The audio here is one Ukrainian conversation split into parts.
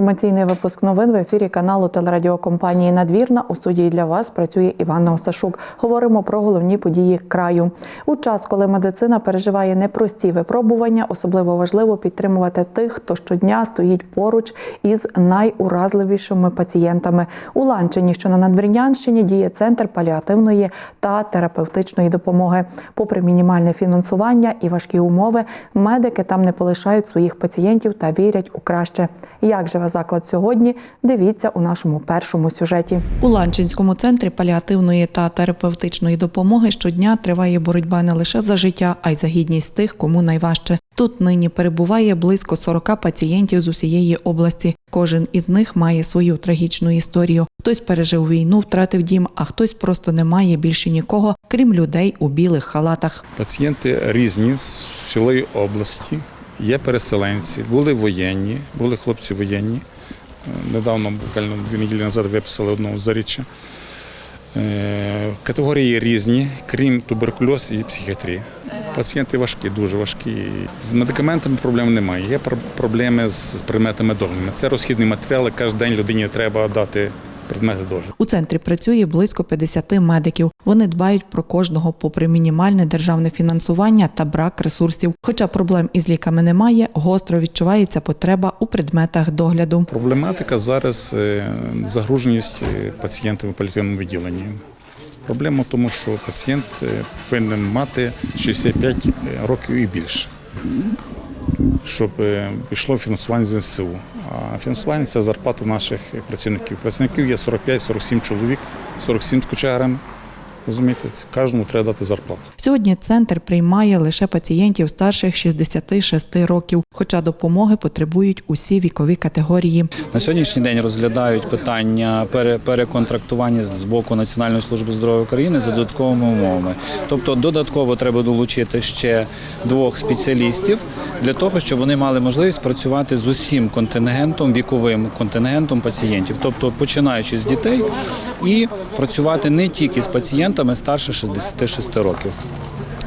Інформаційний випуск новин в ефірі каналу телерадіокомпанії Надвірна. У студії для вас працює Іванна Осташук. Говоримо про головні події краю. У час, коли медицина переживає непрості випробування, особливо важливо підтримувати тих, хто щодня стоїть поруч із найуразливішими пацієнтами. У Ланчині, що на Надвірнянщині, діє центр паліативної та терапевтичної допомоги. Попри мінімальне фінансування і важкі умови, медики там не полишають своїх пацієнтів та вірять у краще. Як живе заклад сьогодні? Дивіться у нашому першому сюжеті. У Ланчинському центрі паліативної та терапевтичної допомоги щодня триває боротьба не лише за життя, а й за гідність тих, кому найважче. Тут нині перебуває близько 40 пацієнтів з усієї області. Кожен із них має свою трагічну історію. Хтось пережив війну, втратив дім, а хтось просто не має більше нікого, крім людей у білих халатах. Пацієнти різні з цілої області. Є переселенці, були воєнні, були хлопці воєнні. Е, Недавно, буквально дві неділі назад, виписали одного з заріччя. Е, Категорії різні, крім туберкульоз і психіатрії. Пацієнти важкі, дуже важкі. З медикаментами проблем немає. Є проблеми з предметами догляду. Це розхідні матеріали. Кожен день людині треба дати предмети догляду. У центрі працює близько 50 медиків. Вони дбають про кожного, попри мінімальне державне фінансування та брак ресурсів. Хоча проблем із ліками немає, гостро відчувається потреба у предметах догляду. Проблематика зараз е, загруженість е, пацієнтів у паліативному відділенні. Проблема в тому, що пацієнт е, повинен мати 65 років і більше, щоб пішло фінансування з НСУ. Фінансування це зарплата наших працівників. Працівників є 45-47 чоловік, 47 з кочегарами. Розумієте, кожному треба дати зарплату. Сьогодні центр приймає лише пацієнтів старших 66 років, хоча допомоги потребують усі вікові категорії. На сьогоднішній день розглядають питання пере- переконтрактування з боку Національної служби здоров'я України за додатковими умовами. Тобто додатково треба долучити ще двох спеціалістів для того, щоб вони мали можливість працювати з усім контингентом, віковим контингентом пацієнтів, тобто починаючи з дітей і працювати не тільки з пацієнтами старше 66 років.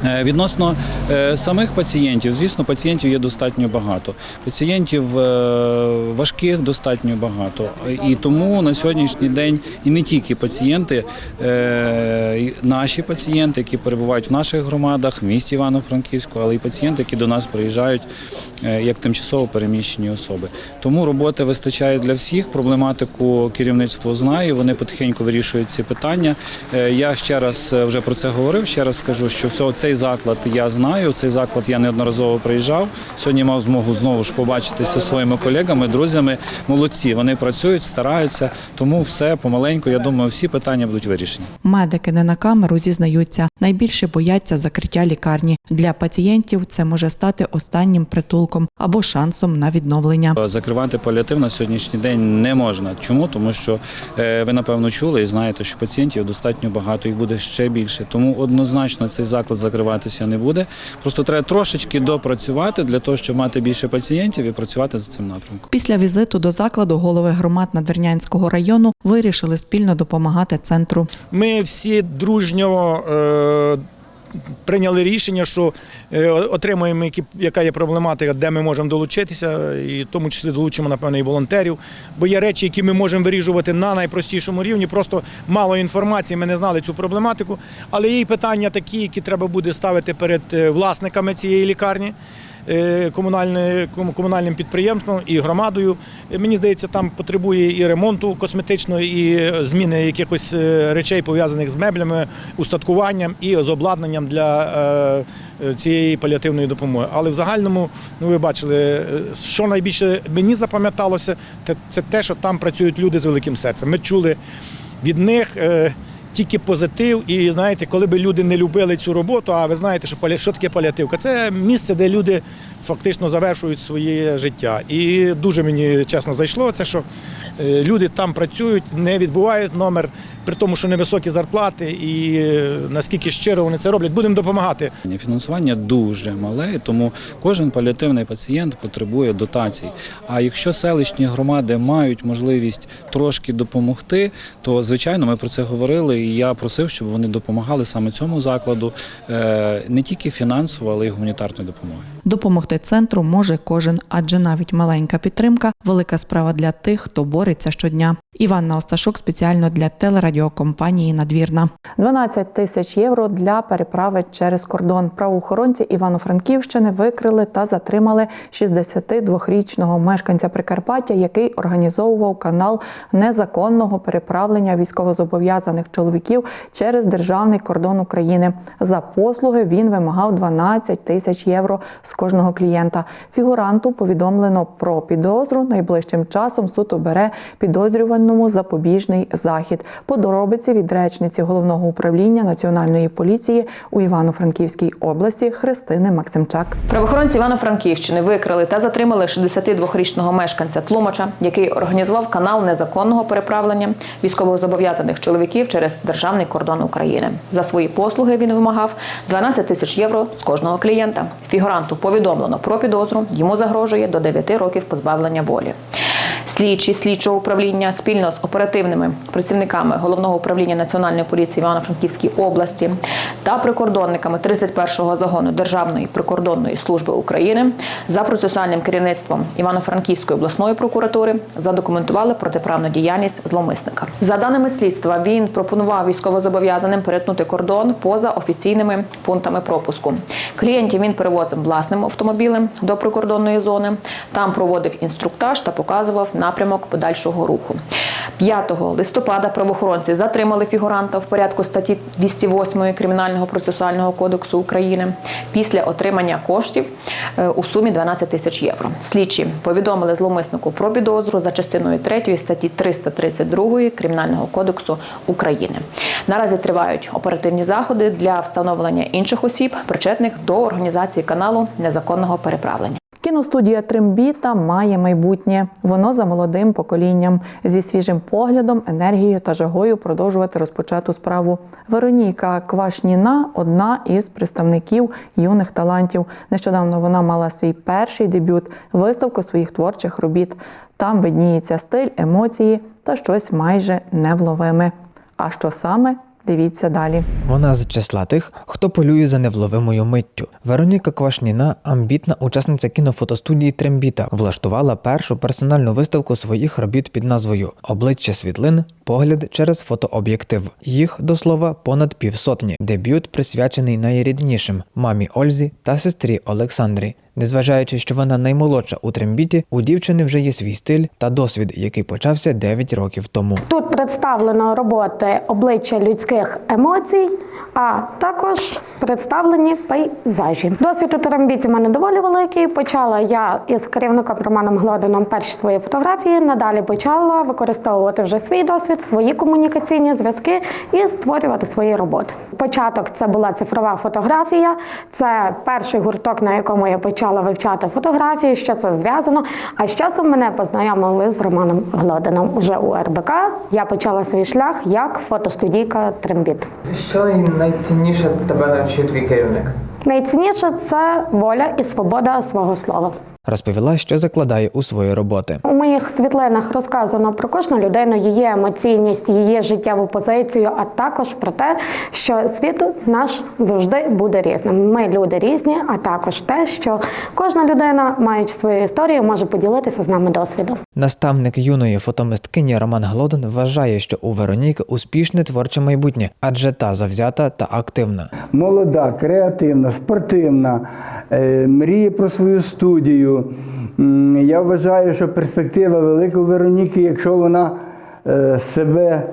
Е, Відносно е, самих пацієнтів, звісно, пацієнтів є достатньо багато. Пацієнтів е, важких достатньо багато. І тому на сьогоднішній день і не тільки пацієнти, наші пацієнти, які перебувають в наших громадах, в місті Івано-Франківську, але й пацієнти, які до нас приїжджають як тимчасово переміщені особи. Тому роботи вистачає для всіх. Проблематику керівництво знає. Вони потихеньку вирішують ці питання. Я ще раз вже про це говорив. Ще раз скажу, що всього цей заклад я знаю. Цей заклад я неодноразово приїжджав. Сьогодні мав змогу знову ж побачитися зі своїми колегами, друзями. Молодці, вони працюють, стараються. Тому все помаленьку. Я думаю, всі питання будуть вирішені. Медики не на камеру зізнаються, найбільше бояться закриття лікарні. Для пацієнтів це може стати останнім притулком або шансом на відновлення. Закривати паліатив на сьогоднішній день не можна. Чому? Тому що е, ви напевно чули і знаєте, що пацієнтів достатньо багато, їх буде ще більше. Тому однозначно цей заклад закриватися не буде. Просто треба трошечки допрацювати для того, щоб мати більше пацієнтів і працювати за цим напрямком. Після візиту до закладу голови громад Надвірнянського району вирішили спільно допомагати центру. Ми всі дружньо е, прийняли рішення, що е, отримуємо, яка є проблематика, де ми можемо долучитися, і в тому числі долучимо, напевно, і волонтерів. Бо є речі, які ми можемо вирішувати на найпростішому рівні. Просто мало інформації, ми не знали цю проблематику. Але є питання такі, які треба буде ставити перед е, власниками цієї лікарні. Е, кому- комунальним підприємством і громадою. Е, Мені здається, там потребує і ремонту косметичного, і е, зміни якихось речей пов'язаних з меблями, устаткуванням і з обладнанням для цієї паліативної допомоги. Але в загальному, ну ви бачили, що найбільше мені запам'яталося, це те, що там працюють люди з великим серцем. Ми чули від них. Тільки позитив, і знаєте, коли б люди не любили цю роботу, а ви знаєте, що що таке паліативка? Це місце, де люди фактично завершують своє життя. І дуже мені чесно зайшло, це що е, люди там працюють, не відбувають номер, при тому, що невисокі зарплати, і е, наскільки щиро вони це роблять, будемо допомагати. Фінансування дуже мале, тому кожен паліативний пацієнт потребує дотацій. А якщо селищні громади мають можливість трошки допомогти, то звичайно ми про це говорили. Я просив, щоб вони допомагали саме цьому закладу е, не тільки фінансово, але й гуманітарною допомогою. Допомогти центру може кожен, адже навіть маленька підтримка велика справа для тих, хто бореться щодня. Іванна Осташук спеціально для телерадіокомпанії Надвірна. 12 тисяч євро для переправи через кордон. Правоохоронці Івано-Франківщини викрили та затримали 62-річного мешканця Прикарпаття, який організовував канал незаконного переправлення військовозобов'язаних чоловіків через державний кордон України. За послуги він вимагав 12 тисяч євро з кожного клієнта. Фігуранту повідомлено про підозру. Найближчим часом суд обере підозрюваному запобіжний захід. Подробиці від речниці головного управління національної поліції у Івано-Франківській області Христини Максимчак. Правоохоронці Івано-Франківщини викрили та затримали 62-річного мешканця Тлумача, який організував канал незаконного переправлення військовозобов'язаних чоловіків через державний кордон України. За свої послуги він вимагав 12 тисяч євро з кожного клієнта. Фігуранту повідомлено про підозру. Йому загрожує до 9 років позбавлення волі. Слідчі слідчого управління спільно з оперативними працівниками головного управління національної поліції Івано-Франківській області та прикордонниками 31-го загону Державної прикордонної служби України за процесуальним керівництвом Івано-Франківської обласної прокуратури задокументували протиправну діяльність зловмисника. За даними слідства, він пропонував військовозобов'язаним перетнути кордон поза офіційними пунктами пропуску. Клієнтів він перевозив власним автомобілем до прикордонної зони. Там проводив інструктаж та показував напрямок подальшого руху. 5 листопада правоохоронці затримали фігуранта в порядку статті 208 Кримінального процесуального кодексу України після отримання коштів е, у сумі 12 тисяч євро. Слідчі повідомили зловмиснику про підозру за частиною 3 статті 332 Кримінального кодексу України. Наразі тривають оперативні заходи для встановлення інших осіб, причетних до організації каналу незаконного переправлення. Кіностудія Трембіта має майбутнє. Воно за молодим поколінням зі свіжим поглядом, енергією та жагою продовжувати розпочату справу. Вероніка Квашніна одна із представників юних талантів. Нещодавно вона мала свій перший дебют виставку своїх творчих робіт. Там видніється стиль, емоції та щось майже невловиме. А що саме? Дивіться далі. Вона з числа тих, хто полює за невловимою миттю. Вероніка Квашніна, амбітна учасниця кінофотостудії Трембіта, влаштувала першу персональну виставку своїх робіт під назвою Обличчя світлин. Погляд через фотооб'єктив. Їх до слова понад півсотні. Дебют присвячений найріднішим мамі Ользі та сестрі Олександрі. Незважаючи, що вона наймолодша у трембіті, у дівчини вже є свій стиль та досвід, який почався 9 років тому. Тут представлено роботи обличчя людських емоцій, а також представлені пейзажі. Досвід у терембіті в мене доволі великий. Почала я із керівником Романом Глодином перші свої фотографії. Надалі почала використовувати вже свій досвід, свої комунікаційні зв'язки і створювати свої роботи. Початок це була цифрова фотографія. Це перший гурток, на якому я почала вивчати фотографію, що це зв'язано. А з часом мене познайомили з Романом Глодином. Уже у РБК я почала свій шлях як фотостудійка Трембіт. Що найцінніше тебе навчив твій керівник? Найцінніше це воля і свобода свого слова. Розповіла, що закладає у свої роботи. У моїх світлинах розказано про кожну людину, її емоційність, її життєву позицію, а також про те, що світ наш завжди буде різним. Ми люди різні, а також те, що кожна людина, маючи свою історію, може поділитися з нами досвідом. Наставник юної фотомисткині Роман Глодин вважає, що у Вероніки успішне творче майбутнє, адже та завзята та активна. молода, креативна, спортивна, е, мріє про свою студію. Я вважаю, що перспектива велика у Вероніки, якщо вона е, себе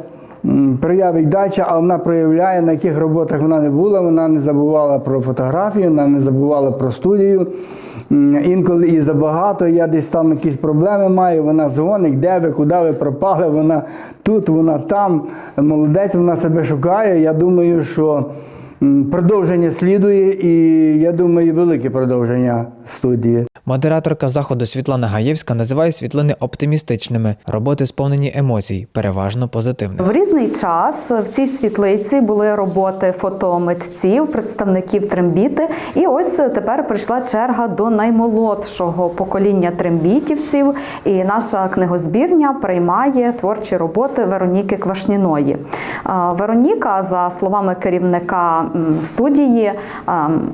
проявить далі, а вона проявляє, на яких роботах вона не була, вона не забувала про фотографію, вона не забувала про студію. Інколи і забагато, я десь там якісь проблеми маю, вона дзвонить, де ви, куди ви пропали, вона тут, вона там. Молодець, вона себе шукає. Я думаю, що продовження слідує, і я думаю, велике продовження студії. Модераторка заходу Світлана Гаєвська називає світлини оптимістичними, роботи сповнені емоцій, переважно позитивних. В різний час в цій світлиці були роботи фотомитців, представників трембіти. І ось тепер прийшла черга до наймолодшого покоління трембітівців. І наша книгозбірня приймає творчі роботи Вероніки Квашніної. Вероніка, за словами керівника студії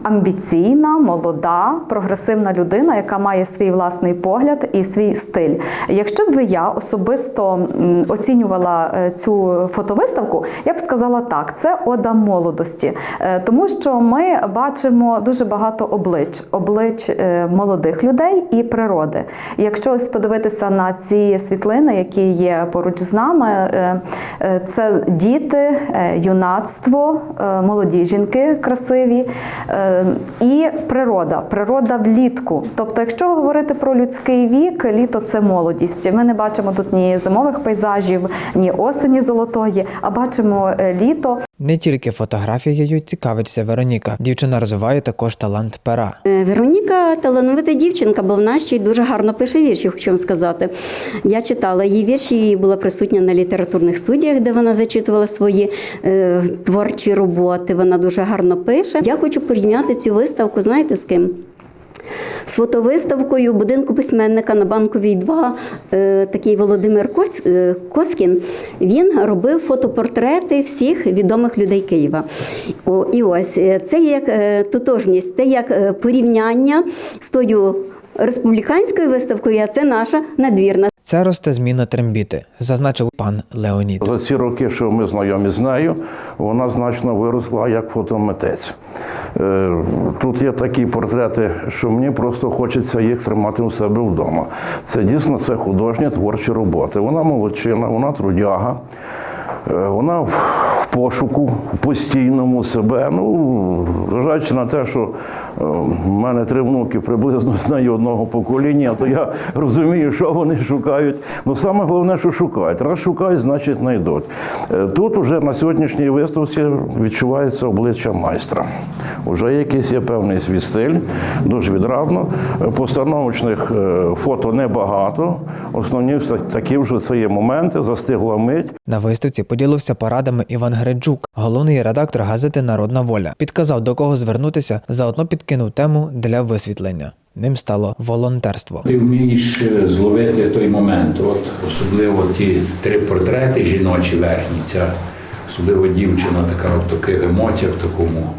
амбіційна, молода, прогресивна людина, яка має свій власний погляд і свій стиль. Якщо б я особисто оцінювала е, цю фотовиставку, я б сказала так: це ода молодості, Е, тому що ми бачимо дуже багато облич, облич е, молодих людей і природи. Якщо ось подивитися на ці світлини, які є поруч з нами, це діти, юнацтво, молоді жінки красиві е, і природа, природа влітку. Тобто, якщо говорити про людський вік, літо це молодість. Ми не бачимо тут ні зимових пейзажів, ні осені золотої, а бачимо е, літо. Не тільки фотографією цікавиться Вероніка. Дівчина розвиває також талант пера. Е, Вероніка талановита дівчинка, бо вона ще й дуже гарно пише вірші, хочу вам сказати. Я читала її вірші і була присутня на літературних студіях, де вона зачитувала свої е, творчі роботи. Вона дуже гарно пише. Я хочу порівняти цю виставку, знаєте, з ким? З фотовиставкою будинку письменника на Банковій 2, е, такий Володимир е, Коскін, він робив фотопортрети всіх відомих людей Києва. І ось е, це як тутожність, це як порівняння з тою республіканською виставкою, а це наша надвірна. Це росте зміна трембіти, зазначив пан Леонід. За ці роки, що ми знайомі з нею, вона значно виросла як фотомитець. Е, Тут є такі портрети, що мені просто хочеться їх тримати у себе вдома. Це дійсно це художні творчі роботи. Вона молодчина, вона трудяга. Е, Вона пошуку постійному себе. Ну, зважаючи на те, що е, в мене три внуки приблизно з нею одного покоління, то я розумію, що вони шукають. Ну саме головне, що шукають. Раз шукають, значить знайдуть. Е, Тут уже на сьогоднішній виставці відчувається обличчя майстра. Уже якийсь є певний свій стиль, дуже відрадно. Е, Постановочних фото небагато. Основні такі вже це є моменти, застигла мить. На виставці поділився порадами Іван Греджук, головний редактор газети Народна воля. Підказав до кого звернутися, заодно підкинув тему для висвітлення. Ним стало волонтерство. Ти вмієш е, зловити той момент. От особливо ті три портрети жіночі верхні, ця особливо дівчина така в таких емоціях, в такому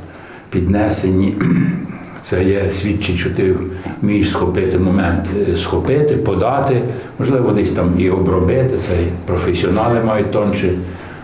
піднесенні. Це є свідчить, що ти вмієш схопити момент, е, схопити, подати, можливо, десь там і обробити. Це професіонали мають тонше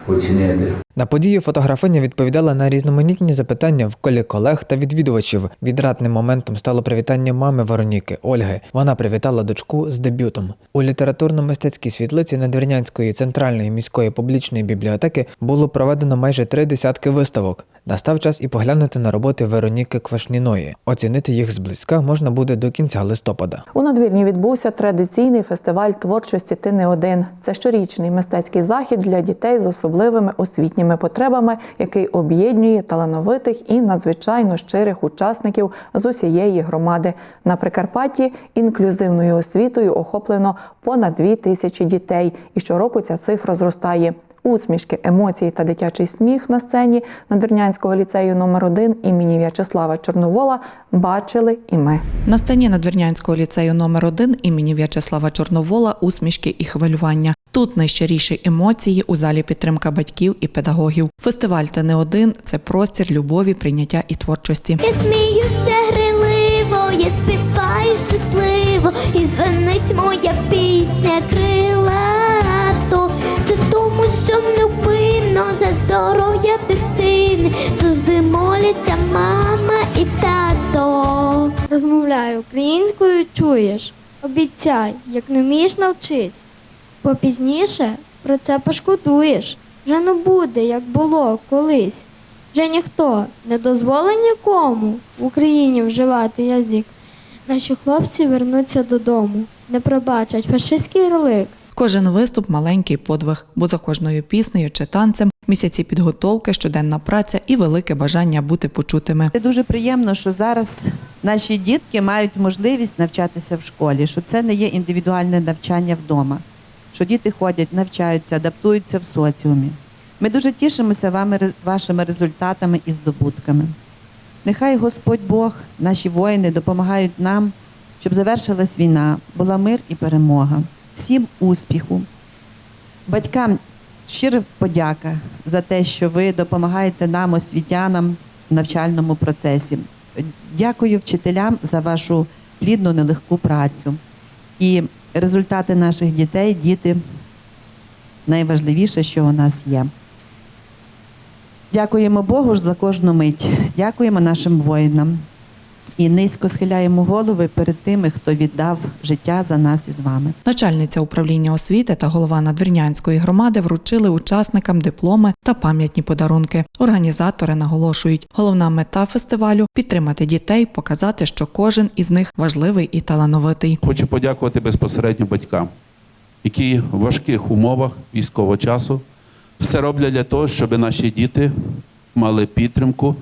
оцінити. На події фотографиня відповідала на різноманітні запитання в колі колег та відвідувачів. Відратним моментом стало привітання мами Вероніки Ольги. Вона привітала дочку з дебютом. У літературно-мистецькій світлиці Надвірнянської центральної міської публічної бібліотеки було проведено майже три десятки виставок. Настав час і поглянути на роботи Вероніки Квашніної. Оцінити їх зблизька можна буде до кінця листопада. У надвірні відбувся традиційний фестиваль творчості Ти не один. Це щорічний мистецький захід для дітей з особливими освітніми потребами, який об'єднує талановитих і надзвичайно щирих учасників з усієї громади. На Прикарпатті інклюзивною освітою охоплено понад дві тисячі дітей, і щороку ця цифра зростає. Усмішки, емоції та дитячий сміх на сцені Надвірнянського ліцею номер 1 імені В'ячеслава Чорновола бачили і ми. На сцені Надвірнянського ліцею номер 1 імені В'ячеслава Чорновола усмішки і хвилювання. Тут найщиріші емоції у залі підтримка батьків і педагогів. Фестиваль та не один це простір любові, прийняття і творчості. Я сміюся гриливо, я співаю щасливо, і дзвенить моя пісня здоров'я дитини завжди моляться мама і тато. Розмовляю українською, чуєш? Обіцяй, як не вмієш навчись. Бо пізніше про це пошкодуєш. Вже не буде, як було колись. Вже ніхто не дозволить нікому в Україні вживати язик. Наші хлопці вернуться додому, не пробачать фашистський ярлик. Кожен виступ маленький подвиг, бо за кожною піснею чи танцем місяці підготовки, щоденна праця і велике бажання бути почутими. Це дуже приємно, що зараз наші дітки мають можливість навчатися в школі, що це не є індивідуальне навчання вдома, що діти ходять, навчаються, адаптуються в соціумі. Ми дуже тішимося вами вашими результатами і здобутками. Нехай Господь Бог, наші воїни допомагають нам, щоб завершилась війна, була мир і перемога. Всім успіху. Батькам щира подяка за те, що ви допомагаєте нам, освітянам, в навчальному процесі. Дякую вчителям за вашу плідну, нелегку працю. І результати наших дітей, діти найважливіше, що у нас є. Дякуємо Богу ж за кожну мить. Дякуємо нашим воїнам. І низько схиляємо голови перед тими, хто віддав життя за нас із вами. Начальниця управління освіти та голова надвірнянської громади вручили учасникам дипломи та пам'ятні подарунки. Організатори наголошують, головна мета фестивалю підтримати дітей, показати, що кожен із них важливий і талановитий. Хочу подякувати безпосередньо батькам, які в важких умовах військового часу все роблять для того, щоб наші діти мали підтримку,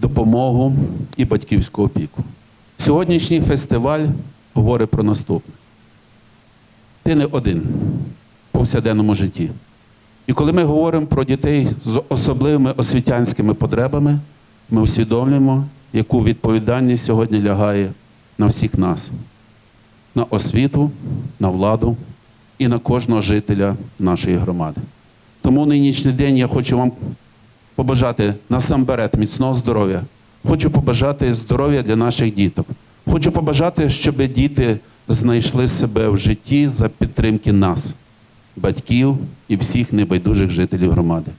допомогу і батьківську опіку. Сьогоднішній фестиваль говорить про наступне: ти не один в повсякденному житті. І коли ми говоримо про дітей з особливими освітянськими потребами, ми усвідомлюємо, яку відповідальність сьогодні лягає на всіх нас на освіту, на владу і на кожного жителя нашої громади. Тому нинішній день я хочу вам побажати насамперед міцного здоров'я. Хочу побажати здоров'я для наших діток. Хочу побажати, щоб діти знайшли себе в житті за підтримки нас, батьків і всіх небайдужих жителів громади.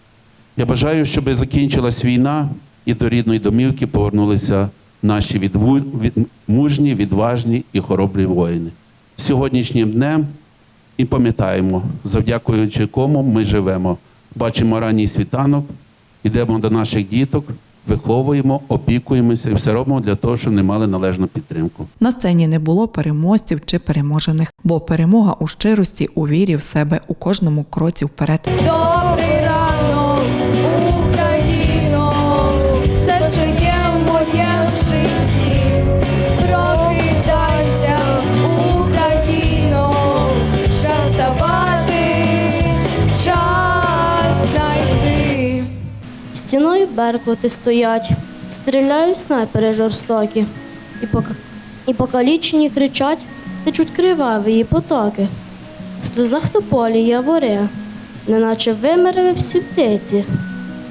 Я бажаю, щоб закінчилась війна і до рідної домівки повернулися наші відву- від- мужні, відважні і хоробрі воїни. Сьогоднішнім днем і пам'ятаємо, завдякуючи кому ми живемо. Бачимо ранній світанок, йдемо до наших діток, виховуємо, опікуємося і все робимо для того, щоб не мали належну підтримку. На сцені не було переможців чи переможених, бо перемога у щирості, у вірі в себе у кожному кроці вперед. Добрий беркути стоять, стріляють снайпери жорстокі, і, пока... і покалічені кричать, течуть криваві її потоки. В сльозах тополі яворе, неначе вимерли всі птиці,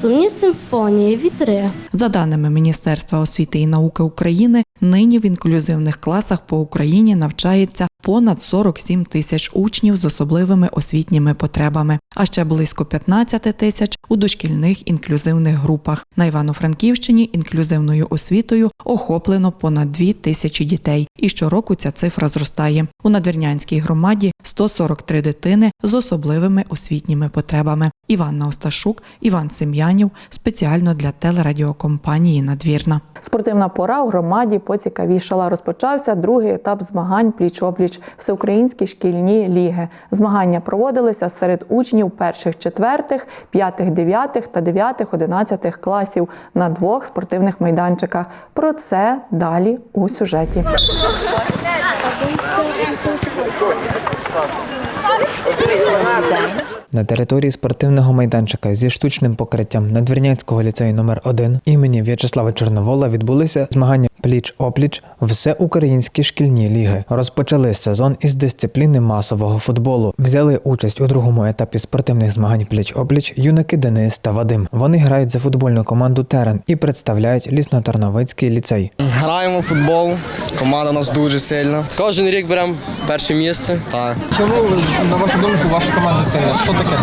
сумні симфонії вітри. За даними Міністерства освіти і науки України, нині в інклюзивних класах по Україні навчається понад 47 тисяч учнів з особливими освітніми потребами, а ще близько 15 тисяч у дошкільних інклюзивних групах. На Івано-Франківщині інклюзивною освітою охоплено понад 2 тисячі дітей, і щороку ця цифра зростає. У надвірнянській громаді 143 дитини з особливими освітніми потребами. Іванна Осташук, Іван Сем'янів спеціально для телерадіокомпанії Надвірна. Спортивна пора у громаді поцікавішала. Розпочався другий етап змагань пліч-опліч всеукраїнські шкільні ліги. Змагання проводилися серед учнів перших, четвертих, п'ятих, дев'ятих та дев'ятих, одинадцятих класів на двох спортивних майданчиках. Про це далі у сюжеті. На території спортивного майданчика зі штучним покриттям Надвірнянського ліцею номер 1 імені В'ячеслава Чорновола відбулися змагання пліч-опліч всеукраїнські шкільні ліги. Розпочали сезон із дисципліни масового футболу. Взяли участь у другому етапі спортивних змагань пліч-опліч юнаки Денис та Вадим. Вони грають за футбольну команду Терен і представляють лісно-тарновицький ліцей. Граємо в футбол, команда у нас дуже сильна. Кожен рік беремо перше місце. Так. Чому, на вашу думку, ваша команда сильна? Що таке?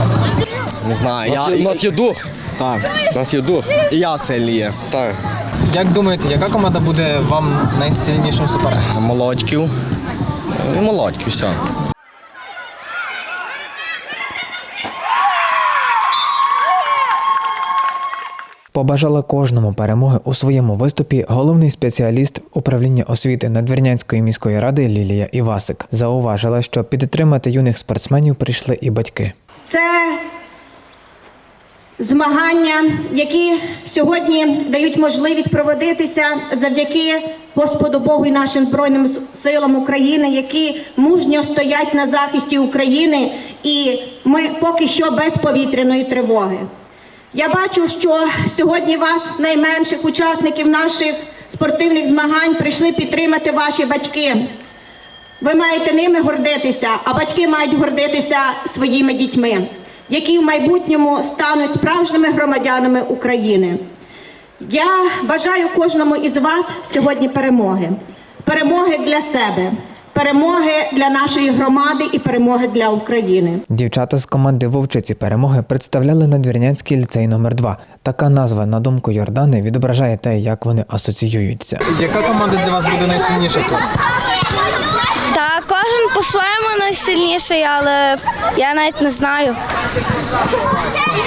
Не знаю. У нас я, у нас є дух. Так. У нас є дух. І я сильний є. Так. Як думаєте, яка команда буде вам найсильнішим суперником? Молодьків. І молодьків, все. Побажала кожному перемоги у своєму виступі головний спеціаліст управління освіти Надвірнянської міської ради Лілія Івасик. Зауважила, що підтримати юних спортсменів прийшли і батьки. Це змагання, які сьогодні дають можливість проводитися завдяки Господу Богу і нашим Збройним силам України, які мужньо стоять на захисті України, і ми поки що без повітряної тривоги. Я бачу, що сьогодні вас, найменших учасників наших спортивних змагань, прийшли підтримати ваші батьки. Ви маєте ними гордитися, а батьки мають гордитися своїми дітьми, які в майбутньому стануть справжніми громадянами України. Я бажаю кожному із вас сьогодні перемоги. Перемоги для себе, перемоги для нашої громади і перемоги для України. Дівчата з команди Вовчиці перемоги представляли надвірнянський ліцей номер 2 Така назва, на думку Йордани, відображає те, як вони асоціюються. Яка команда для вас буде найсильніша тут? Та кожен по-своєму найсильніший, але я навіть не знаю.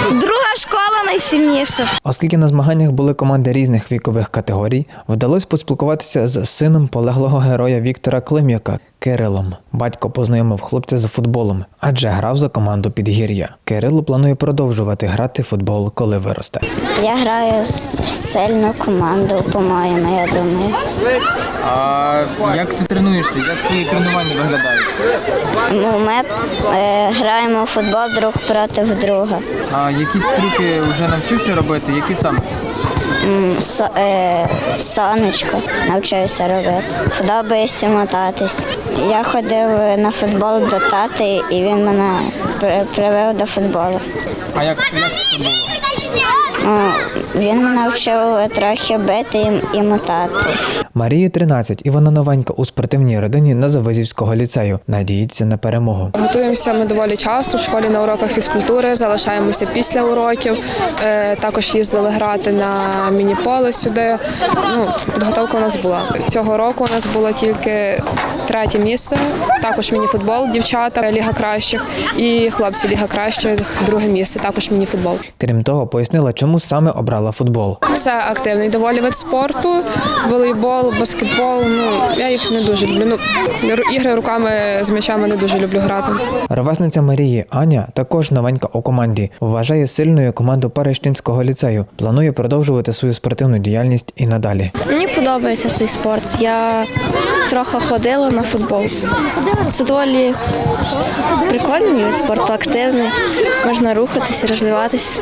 Друга школа найсильніша. Оскільки на змаганнях були команди різних вікових категорій, вдалося поспілкуватися з сином полеглого героя Віктора Клим'яка Кирилом. Батько познайомив хлопця з футболом, адже грав за команду Підгір'я. Кирило планує продовжувати грати в футбол, коли виросте. Я граю з сильну команду, по-моєму, я думаю. А як ти тренуєшся? Як твої тренування виглядають? Ну, ми е, граємо в футбол друг проти друга. А якісь трюки вже навчився робити? Які саме? М, со- е, сонечко навчаюся робити. Подобається мотатись. Я ходив на футбол до тати, і він мене при- привив до футболу. А як, як це було? Ну, він мене вчив трохи бити і, мотатись. Марії 13, і вона новенька у спортивній родині Назавизівського ліцею. Надіється на перемогу. Готуємося ми доволі часто в школі на уроках фізкультури, залишаємося після уроків. Е, Також їздили грати на міні-поле сюди. Ну, підготовка у нас була. Цього року у нас було тільки третє місце, також міні-футбол, дівчата, ліга кращих, і хлопці ліга кращих, друге місце, також міні-футбол. Крім того, пояснила, чому саме обрала футбол. Це активний доволі вид спорту, волейбол, баскетбол. Ну я їх не дуже люблю. Ну ру- ігри руками з м'ячами не дуже люблю грати. Ровесниця Марії Аня також новенька у команді. Вважає сильною команду Парищинського ліцею. Планує продовжувати свою спортивну діяльність і надалі. Мені подобається цей спорт. Я трохи ходила на футбол. Це доволі прикольний вид спорту, активний. Можна рухатися, розвиватися.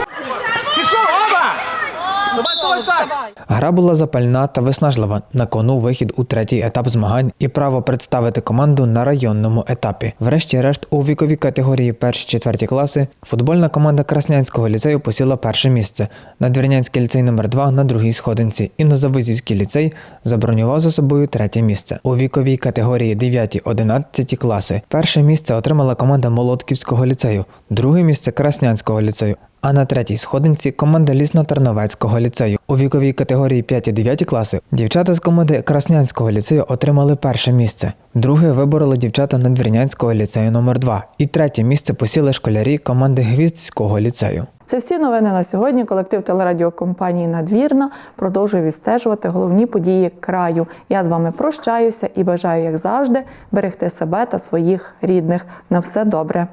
Гра була запальна та виснажлива. На кону вихід у третій етап змагань і право представити команду на районному етапі. Врешті-решт, у віковій категорії перші-четверті класи футбольна команда Краснянського ліцею посіла перше місце. Надвірнянський ліцей номер 2 на другій сходинці. І Назавизівський ліцей забронював за собою третє місце. У віковій категорії 9-11 класи перше місце отримала команда Молотківського ліцею, друге місце Краснянського ліцею. А на третій сходинці команда Лісно-Тарновецького ліцею. У віковій категорії 5-9 класи дівчата з команди Краснянського ліцею отримали перше місце. Друге вибороли дівчата Надвірнянського ліцею номер 2 І третє місце посіли школярі команди Гвіздського ліцею. Це всі новини на сьогодні. Колектив телерадіокомпанії Надвірна продовжує відстежувати головні події краю. Я з вами прощаюся і бажаю, як завжди, берегти себе та своїх рідних. На все добре.